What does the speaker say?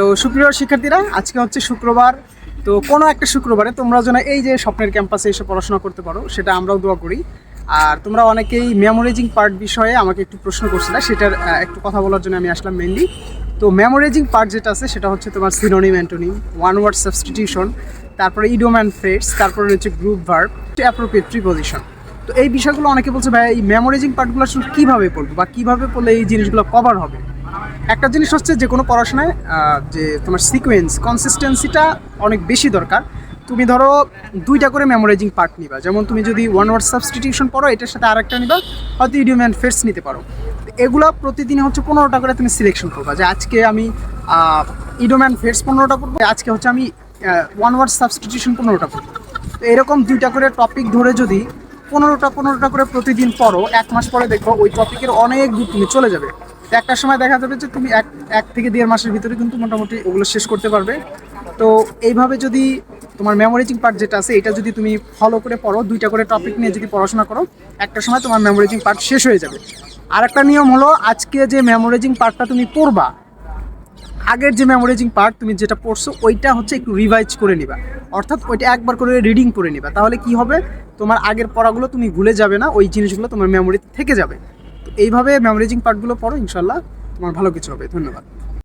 তো সুপ্রিয় শিক্ষার্থীরা, আজকে হচ্ছে শুক্রবার। তো কোনো একটা শুক্রবারে তোমরা যেন এই যে স্বপ্নের ক্যাম্পাসে এসে পড়াশোনা করতে পারো, সেটা আমরাও দোয়া করি। আর তোমরা অনেকেই মেমোরাইজিং পার্ট বিষয়ে আমাকে একটু প্রশ্ন করছিলে, সেটার একটু কথা বলার জন্য আমি আসলাম মেনলি তো মেমোরাইজিং পার্ট যেটা আছে, সেটা হচ্ছে তোমার synonym antonym one word substitution তারপরে ইডোম অ্যান্ড ফ্রেটস তারপরে হচ্ছে গ্রুপ ভার্ব অ্যাপ্রোপ্রিয়েট প্রিপোজিশন তো এই বিষয়গুলো অনেকে বলছে, ভাই, এই মেমোরাইজিং পার্টগুলো আসলে কীভাবে পড়ব বা কীভাবে পড়লে এই জিনিসগুলো কভার হবে? একটা জিনিস হচ্ছে যে কোনো পড়াশোনায় যে তোমার সিকোয়েন্স কনসিস্টেন্সিটা অনেক বেশি দরকার। তুমি ধরো দুইটা করে মেমোরাইজিং পার্ট নিবা। যেমন তুমি যদি ওয়ান ওয়ার্ড সাবস্টিটিউশন পড়ো, এটার সাথে আরেকটা নিবা, হয়তো ইডিওম অ্যান্ড ফেটস নিতে পারো। এগুলো প্রতিদিন হচ্ছে পনেরোটা করে তুমি সিলেকশন করবা যে আজকে আমি ইডিওম অ্যান্ড ফেটস পনেরোটা পড়ব, আজকে হচ্ছে আমি ওয়ান ওয়ার্ড সাবস্টিটিউশন পনেরোটা পড়ব। তো এরকম দুইটা করে টপিক ধরে যদি পনেরোটা পনেরোটা করে প্রতিদিন পড়ো, এক মাস পরে দেখব ওই টপিকের অনেক দূর তুমি চলে যাবে। একটা সময় দেখা যাবে যে তুমি এক এক থেকে দেড় মাসের ভিতরে কিন্তু মোটামুটি ওগুলো শেষ করতে পারবে। তো এইভাবে যদি তোমার মেমোরাইজিং পার্ট যেটা আছে, এটা যদি তুমি ফলো করে পড়ো, দুইটা করে টপিক নিয়ে যদি পড়াশোনা করো, একটা সময় তোমার মেমোরাইজিং পার্ট শেষ হয়ে যাবে। আর একটা নিয়ম হলো, আজকে যে মেমোরাইজিং পার্টটা তুমি পড়বা, আগের যে মেমোরাইজিং পার্ট তুমি যেটা পড়ছো, ওইটা হচ্ছে একটু রিভাইজ করে নিবা। অর্থাৎ ওইটা একবার করে রিডিং করে নিবা। তাহলে কি হবে? তোমার আগের পড়াগুলো তুমি ভুলে যাবে না, ওই জিনিসগুলো তোমার মেমোরিতে থেকে যাবে। এইভাবে মেমোরাইজিং পার্টগুলো পড়ো ইনশাল্লাহ তোমার ভালো কিছু হবে। ধন্যবাদ।